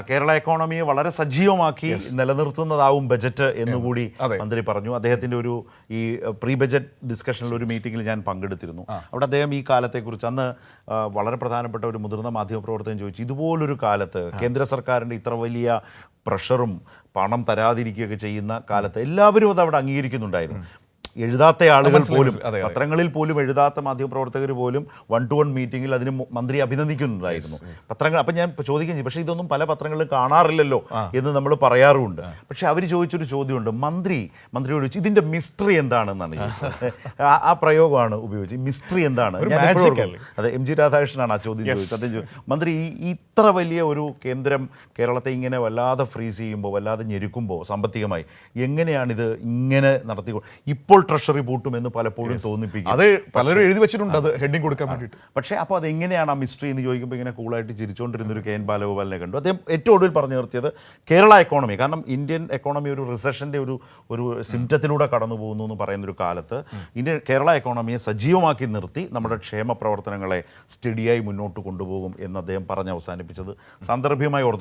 കേരള എക്കോണമിയെ വളരെ സജീവമാക്കി നിലനിർത്തുന്നതാവും ബജറ്റ് എന്നുകൂടി. മന്ത്രി പറഞ്ഞു. അദ്ദേഹത്തിന്റെ ഒരു ഈ പ്രീ ബജറ്റ് ഡിസ്കഷനിൽ ഒരു മീറ്റിംഗിൽ ഞാൻ പങ്കെടുത്തിരുന്നു. അവിടെ അദ്ദേഹം ഈ കാലത്തെക്കുറിച്ച് അന്ന് വളരെ പ്രധാനപ്പെട്ട ഒരു മുതിർന്ന മാധ്യമപ്രവർത്തകൻ ചോദിച്ചു ഇതുപോലൊരു കാലത്ത് കേന്ദ്ര സർക്കാരിന്റെ ഇത്ര വലിയ പ്രഷറും പണം തരാതിരിക്കുകയൊക്കെ ചെയ്യുന്ന കാലത്ത് എല്ലാവരും അത് അവിടെ അംഗീകരിക്കുന്നുണ്ടായിരുന്നു. എഴുതാത്ത ആളുകൾ പോലും. പത്രങ്ങളിൽ പോലും എഴുതാത്ത മാധ്യമപ്രവർത്തകർ പോലും വൺ ടു വൺ മീറ്റിംഗിൽ അതിന് മന്ത്രി അഭിനന്ദിക്കുന്നുണ്ടായിരുന്നു. പത്രങ്ങൾ അപ്പം ഞാൻ ചെയ്യും. പക്ഷേ ഇതൊന്നും പല പത്രങ്ങളിലും കാണാറില്ലല്ലോ എന്ന് നമ്മൾ പറയാറുമുണ്ട് പക്ഷേ അവർ ചോദിച്ചൊരു ചോദ്യമുണ്ട്. മന്ത്രി മന്ത്രിയോട് ചോദിച്ചു ഇതിന്റെ മിസ്റ്ററി എന്താണെന്നാണ് ആ- പ്രയോഗമാണ് ഉപയോഗിച്ചത് മിസ്റ്ററി എന്താണ്. അതെ എം ജി രാധാകൃഷ്ണനാണ് ആ ചോദ്യം ചോദിച്ചത്. അദ്ദേഹം മന്ത്രി ഈ ഇത്ര വലിയ ഒരു കേന്ദ്രം കേരളത്തെ ഇങ്ങനെ വല്ലാതെ ഫ്രീസ് ചെയ്യുമ്പോൾ വല്ലാതെ ഞെരുക്കുമ്പോൾ സാമ്പത്തികമായി എങ്ങനെയാണിത് ഇങ്ങനെ നടത്തി ഇപ്പോൾ ട്രഷറി പൂട്ടുമെന്ന് പലപ്പോഴും തോന്നിപ്പിക്കും. അത് പലരും എഴുതി വെച്ചിട്ടുണ്ട് അത് ഹെഡിങ് കൊടുക്കാൻ വേണ്ടിയിട്ട്. പക്ഷേ അപ്പോൾ അത് എങ്ങനെയാണ് ആ മിസ്റ്ററി എന്ന് ചോദിക്കുമ്പോൾ ഇങ്ങനെ കൂളായിട്ട് ചിരിച്ചുകൊണ്ടിരുന്ന ഒരു കെ എൻ ബാലഗോപാലിനെ കണ്ടു. അദ്ദേഹം ഏറ്റവും ഒടുവിൽ പറഞ്ഞു നിർത്തിയത് കേരള എക്കോണമി കാരണം ഇന്ത്യൻ എക്കോണമി ഒരു റിസഷന്റെ ഒരു ഒരു സിംറ്റത്തിലൂടെ കടന്നു പോകുന്നു എന്ന് പറയുന്ന ഒരു കാലത്ത് ഇന്ത്യൻ കേരള എക്കോണമിയെ സജീവമാക്കി നിർത്തി നമ്മുടെ ക്ഷേമ പ്രവർത്തനങ്ങളെ സ്റ്റഡിയായി മുന്നോട്ട് കൊണ്ടുപോകും എന്ന് അദ്ദേഹം പറഞ്ഞ് അവസാനിപ്പിച്ചത്. സന്ദർഭ്യമായി ഓർത്ത്